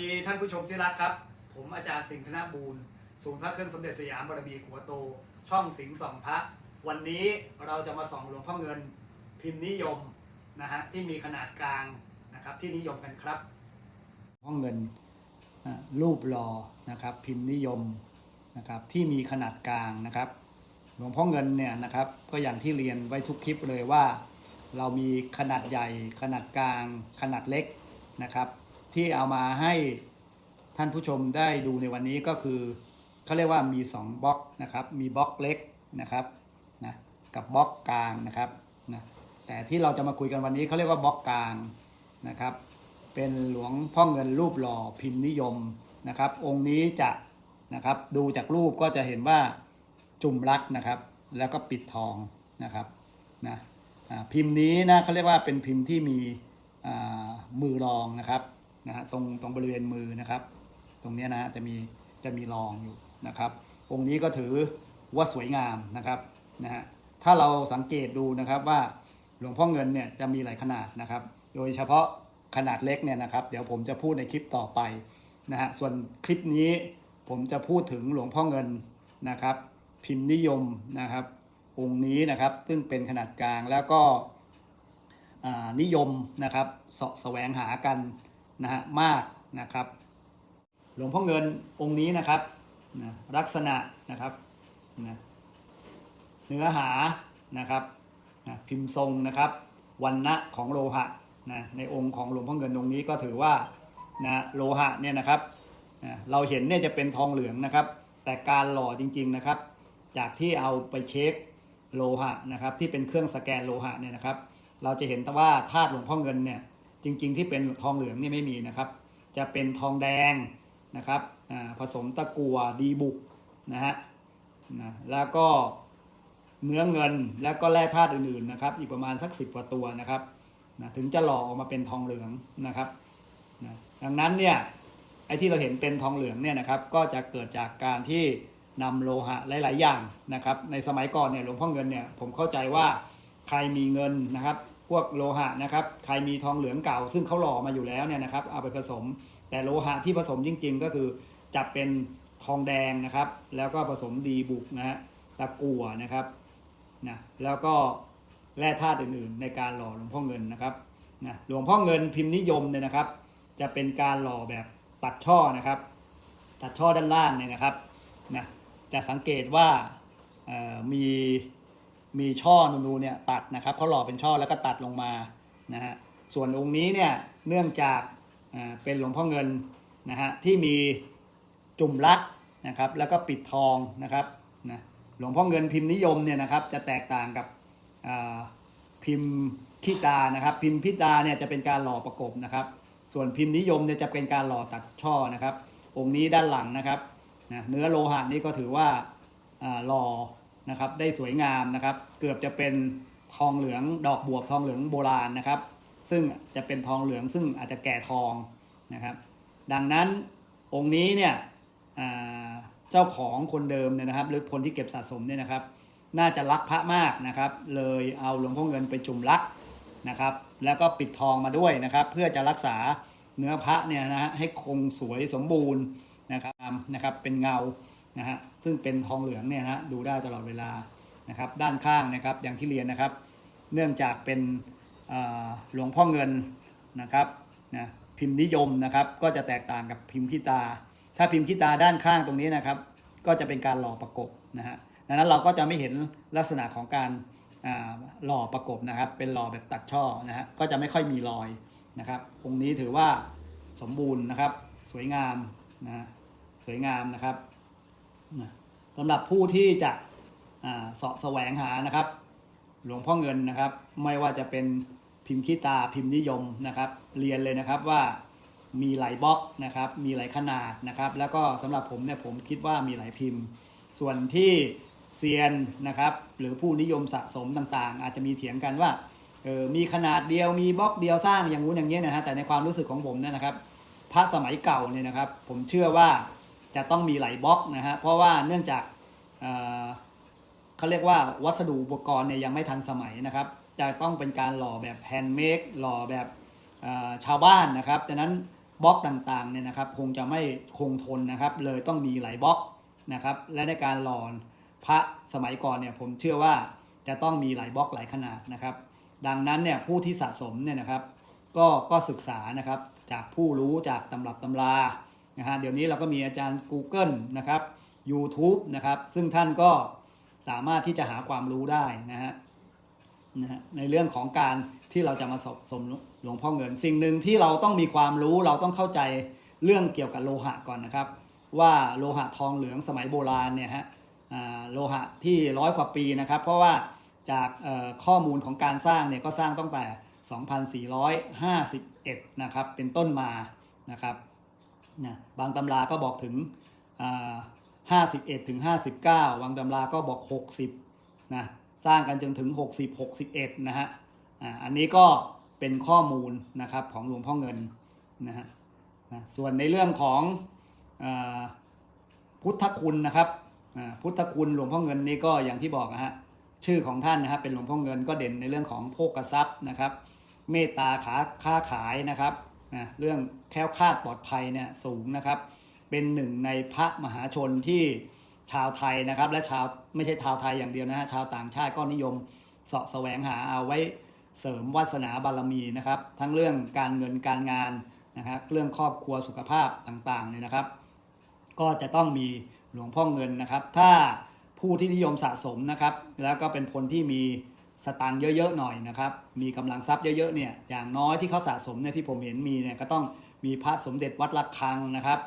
ดีท่านผู้ชมที่รักครับ ผมอาจารย์สิงห์ธนบูรณ์ศูนย์พระเครื่องสมเด็จสยามบรมีขัวโต ช่องสิงห์สองพระ วันนี้เราจะมาส่องหลวงพ่อเงิน พิมพ์นิยมนะฮะที่มีขนาดกลางนะครับที่นิยมกันครับพ่อเงินรูปหล่อนะครับพิมพ์นิยมนะครับที่มีขนาดกลางนะครับ หลวงพ่อเงินเนี่ยนะครับก็อย่างที่เรียนไว้ทุกคลิปเลยว่า เรามีขนาดใหญ่ขนาดกลางขนาดเล็กนะครับ ที่เอามาให้ท่านผู้ชมได้ดูในวันนี้ก็คือเขาเรียกว่ามี 2บล็อกนะครับ มีบล็อกเล็กนะครับนะกับบล็อกกลางนะครับนะแต่ที่เราจะมาคุยกันวันนี้เขาเรียกว่าบล็อกกลางนะครับ เป็นหลวงพ่อเงินรูปหล่อพิมพ์นิยมนะครับ องค์นี้จะนะครับดูจากรูปก็จะเห็นว่าจุ่มรักนะครับ แล้วก็ปิดทองนะครับนะพิมพ์นี้นะเขาเรียกว่าเป็นพิมพ์ที่มีมือรองนะครับ นะฮะตรงตรงบริเวณมือนะครับ ตรงเนี้ยนะฮะจะมีจะมีรองอยู่นะครับ องค์นี้ก็ถือว่าสวยงามนะครับนะฮะถ้าเราสังเกตดูนะครับว่าหลวงพ่อเงินเนี่ยจะมีหลายขนาดนะครับ โดยเฉพาะขนาดเล็กเนี่ยนะครับ เดี๋ยวผมจะพูดในคลิปต่อไปนะฮะส่วนคลิปนี้ผมจะพูดถึงหลวงพ่อเงินนะครับ พิมพ์นิยมนะครับ องค์นี้นะครับซึ่งเป็นขนาดกลางแล้วก็นิยมนะครับสะแสวงหากัน นะฮะมากนะครับ หลวงพ่อเงินองค์นี้นะครับนะลักษณะนะครับนะเนื้อหานะครับนะพิมพ์ทรงนะครับวันณะของโลหะนะในองค์ของหลวงพ่อเงินองค์นี้ก็ถือว่านะโลหะเนี่ยนะครับนะเราเห็นเนี่ยจะเป็นทองเหลืองนะครับ แต่การหล่อจริงๆนะครับ จากที่เอาไปเช็คโลหะนะครับที่เป็นเครื่องสแกนโลหะเนี่ยนะครับ เราจะเห็นแต่ว่าธาตุหลวงพ่อเงินเนี่ย จริง ๆ ที่เป็นทองเหลืองนี่ไม่มีนะครับ จะเป็นทองแดงนะครับผสมตะกัวดีบุกนะฮะนะแล้วก็เนื้อเงินแล้วก็แร่ธาตุอื่นๆนะครับ อีกประมาณสักสิบกว่าตัวนะครับนะถึงจะหล่อออกมาเป็นทองเหลืองนะครับนะดังนั้นเนี่ยไอ้ที่เราเห็นเป็นทองเหลืองเนี่ยนะครับ ก็จะเกิดจากการที่นำโลหะหลาย ๆ อย่างนะครับ ในสมัยก่อนเนี่ยหลวงพ่อเงินเนี่ยผมเข้าใจว่าใครมีเงินนะครับ พวกโลหะนะครับ ใครมีทองเหลืองเก่า ซึ่งเขาหล่อมาอยู่แล้วเนี่ยนะครับ เอาไปผสม แต่โลหะที่ผสมจริง ๆ ก็คือจะเป็นทองแดงนะครับ แล้วก็ผสมดีบุกนะฮะตะกั่วนะครับนะแล้วก็แร่ธาตุอื่นๆ ในการหล่อหลวงพ่อเงินนะครับนะหลวงพ่อเงินพิมพ์นิยมเนี่ยนะครับ จะเป็นการหล่อแบบตัดช่อนะครับ ตัดช่อด้านล่างเนี่ยนะครับนะจะสังเกตว่ามี มีช่อนูนๆเนี่ยตัดนะครับเขาหล่อเป็นช่อแล้วก็ตัดลงมานะฮะส่วนองค์นี้เนี่ยเนื่องจากเป็นหลวงพ่อเงินนะฮะที่มีจุ่มลักนะครับแล้วก็ปิดทองนะครับนะหลวงพ่อเงินพิมพ์นิยมเนี่ยนะครับจะแตกต่างกับพิมพ์ขี้ตานะครับ พิมพ์พิตาเนี่ยจะเป็นการหล่อประกบนะครับ ส่วนพิมพ์นิยมเนี่ยจะเป็นการหล่อตัดช่อนะครับ องค์นี้ด้านหลังนะครับนะเนื้อโลหะนี่ก็ถือว่าหล่อ นะครับได้สวยงามนะครับ เกือบจะเป็นทองเหลืองดอกบวบทองเหลืองโบราณนะครับ ซึ่งจะเป็นทองเหลืองซึ่งอาจจะแก่ทองนะครับ ดังนั้นองค์นี้เนี่ยเจ้าของคนเดิมเนี่ยนะครับ หรือคนที่เก็บสะสมเนี่ยนะครับ น่าจะรักพระมากนะครับ เลยเอาหลวงพ่อเงินไปจุ่มรักนะครับ แล้วก็ปิดทองมาด้วยนะครับ เพื่อจะรักษาเนื้อพระเนี่ยนะฮะให้คงสวยสมบูรณ์นะครับนะครับเป็นเงา นะฮะซึ่งเป็นทองเหลืองเนี่ยนะฮะดูได้ตลอดเวลานะครับ ด้านข้างนะครับอย่างที่เรียนนะครับ เนื่องจากเป็นหลวงพ่อเงินนะครับนะพิมพ์นิยมนะครับ ก็จะแตกต่างกับพิมพ์ขี้ตา ถ้าพิมพ์ขี้ตาด้านข้างตรงนี้นะครับ ก็จะเป็นการหล่อประกบนะฮะดังนั้นเราก็จะไม่เห็นลักษณะของการหล่อประกบนะครับ เป็นหล่อแบบตัดช่อนะฮะก็จะไม่ค่อยมีรอยนะครับองค์นี้ถือว่าสมบูรณ์นะครับ สวยงามนะสวยงามนะครับ สำหรับผู้ที่จะสาะแสวงหานะครับ หลวงพ่อเงินนะครับ ไม่ว่าจะเป็นพิมพ์ขี้ตาพิมพ์นิยมนะครับ เรียนเลยนะครับว่ามีหลายบล็อกนะครับ มีหลายขนาดนะครับ แล้วก็สำหรับผมเนี่ยผมคิดว่ามีหลายพิมพ์ ส่วนที่เซียนนะครับ หรือผู้นิยมสะสมต่างๆ อาจจะมีเถียงกันว่าเออมีขนาดเดียวมีบล็อกเดียวสร้างอย่างงู้นอย่างนี้นะฮะแต่ในความรู้สึกของผมเนี่ยนะครับพระสมัยเก่าเนี่ยนะครับ ผมเชื่อว่า จะต้องมีไหลบล็อกนะฮะเพราะว่าเนื่องจากเอ่อเขาเรียกว่าวัสดุอุปกรณ์เนี่ยยังไม่ทันสมัยนะครับ จะต้องเป็นการหล่อแบบแฮนด์เมดหล่อแบบชาวบ้านนะครับดังนั้นบล็อกต่างๆเนี่ยนะครับคงจะไม่คงทนนะครับ เลยต้องมีไหลบล็อกนะครับ และในการหล่อพระสมัยก่อนเนี่ยผมเชื่อว่าจะต้องมีหลายบล็อกหลายขนาดนะครับ ดังนั้นเนี่ยผู้ที่สะสมเนี่ยนะครับ ก็ก็ศึกษานะครับจากผู้รู้จากตำรับตำรา นะฮะเดี๋ยวนี้เราก็มีอาจารย์ Google นะครับ YouTube นะครับ ซึ่งท่านก็สามารถที่จะหาความรู้ได้นะฮะนะฮะในเรื่องของการที่เราจะมาสมสมหลวงพ่อเงิน สิ่งหนึ่งที่เราต้องมีความรู้เราต้องเข้าใจเรื่องเกี่ยวกับโลหะก่อนนะครับ ว่าโลหะทองเหลืองสมัยโบราณเนี่ยฮะโลหะที่ร้อยกว่าปีนะครับ เพราะว่าจากข้อมูลของการสร้างเนี่ยก็สร้างตั้งแต่ 2451 นะครับ เป็นต้นมานะครับ นะบางตำราก็บอกถึงอ่า51ถึง59บเก้าบางตำราก็บอก60นะสร้างกันจนถึง60 61นะฮะอันนี้ก็เป็นข้อมูลนะครับของหลวงพ่อเงินนะฮะนะส่วนในเรื่องของอพุทธคุณนะครับพุทธคุณหลวงพ่อเงินนี่ก็อย่างที่บอกนะฮะชื่อของท่านนะครับเป็นหลวงพ่อเงินก็เด่นในเรื่องของโภกทรัพย์นะครับ เมตตาขาค้าขายนะครับ นะเรื่องแคล้วคลาดปลอดภัยเนี่ยสูงนะครับ เป็นหนึ่งในพระมหาชนที่ชาวไทยนะครับ และชาวไม่ใช่ชาวไทยอย่างเดียวนะฮะชาวต่างชาติก็นิยมเสาะแสวงหาเอาไว้เสริมวาสนาบารมีนะครับ ทั้งเรื่องการเงินการงานนะครับเรื่องครอบครัวสุขภาพต่างๆเนี่ยนะครับ ก็จะต้องมีหลวงพ่อเงินนะครับ ถ้าผู้ที่นิยมสะสมนะครับ แล้วก็เป็นคนที่มี สตางค์เยอะๆหน่อยนะครับ มีกำลังทรัพย์เยอะๆเนี่ยอย่างน้อยที่เขาสะสมเนี่ยที่ผมเห็นมีเนี่ยก็ต้องมีพระสมเด็จวัดระฆังนะครับ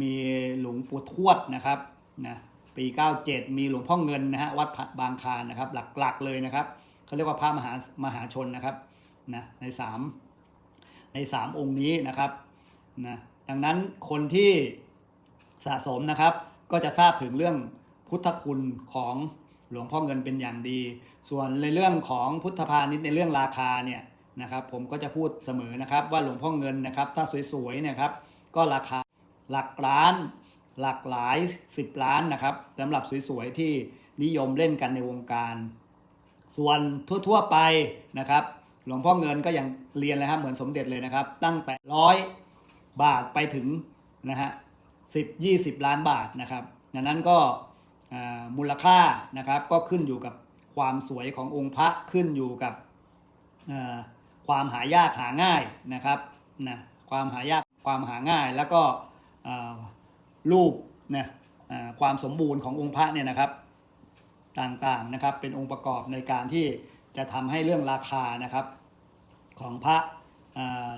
มีหลวงปู่ทวดนะครับนะปี 97 มีหลวงพ่อเงินนะฮะวัดบางคานนะครับหลักๆเลยนะครับเขาเรียกว่าพระมหามหาชนนะครับนะในสามในสามองค์นี้นะครับนะดังนั้นคนที่สะสมนะครับก็จะทราบถึงเรื่องพุทธคุณของ หลวงพ่อเงินเป็นอย่างดี ส่วนในเรื่องของพุทธพาณิชย์ในเรื่องราคาเนี่ยนะครับผมก็จะพูดเสมอนะครับว่าหลวงพ่อเงินนะครับถ้าสวยๆเนี่ยครับก็ราคาหลักล้าน หลักหลาย 10 ล้านนะครับสำหรับสวยๆที่นิยมเล่นกันในวงการ ส่วนทั่วๆไปนะครับหลวงพ่อเงินก็อยังเรียนเลยครับเหมือนสมเด็จเลยนะครับ ตั้งแต่ร้อยบาทไปถึงนะฮะสิบยี่สิบล้านบาทนะครับดังนั้นก็ มูลค่านะครับก็ขึ้นอยู่กับความสวยขององค์พระขึ้นอยู่กับความหายากหาง่ายนะครับนะความหายากความหาง่ายแล้วก็รูปนะความสมบูรณ์ขององค์พระเนี่ยนะครับต่างๆนะครับเป็นองค์ประกอบในการที่จะทำให้เรื่องราคานะครับของพระ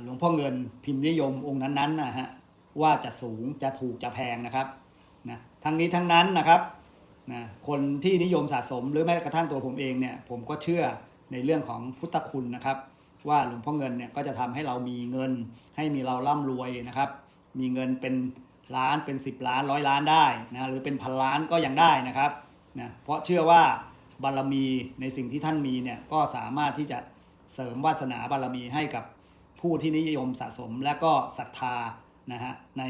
หลวงพ่อเงินพิมพ์นิยมองค์นั้นๆนะฮะว่าจะสูงจะถูกจะแพงนะครับนะทั้งนี้ทั้งนั้นนะครับ นะคนที่นิยมสะสมหรือแม้กระทั่งตัวผมเองเนี่ยผมก็เชื่อในเรื่องของพุทธคุณนะครับ ว่าหลวงพ่อเงินเนี่ยก็จะทำให้เรามีเงิน ให้มีเราร่ำรวยนะครับ มีเงินเป็นล้านเป็น 10 ล้านร้อยล้านได้นะหรือเป็นพันล้านก็ยังได้นะครับนะเพราะเชื่อว่าบารมีในสิ่งที่ท่านมีเนี่ยก็สามารถที่จะเสริมวาสนาบารมีให้กับผู้ที่นิยมสะสมและก็ศรัทธานะฮะใน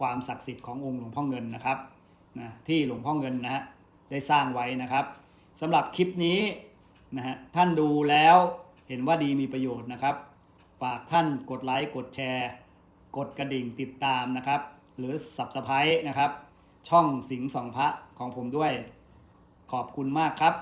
ความศักดิ์สิทธิ์ขององค์หลวงพ่อเงินนะครับ นะที่หลวงพ่อเงินนะฮะได้สร้างไว้นะครับสำหรับคลิปนี้นะฮะท่านดูแล้วเห็นว่าดีมีประโยชน์นะครับ ฝากท่านกดไลค์กดแชร์ กดกระดิ่งติดตามนะครับ หรือ Subscribe นะครับ ช่องสิงสองพระของผมด้วย ขอบคุณมากครับ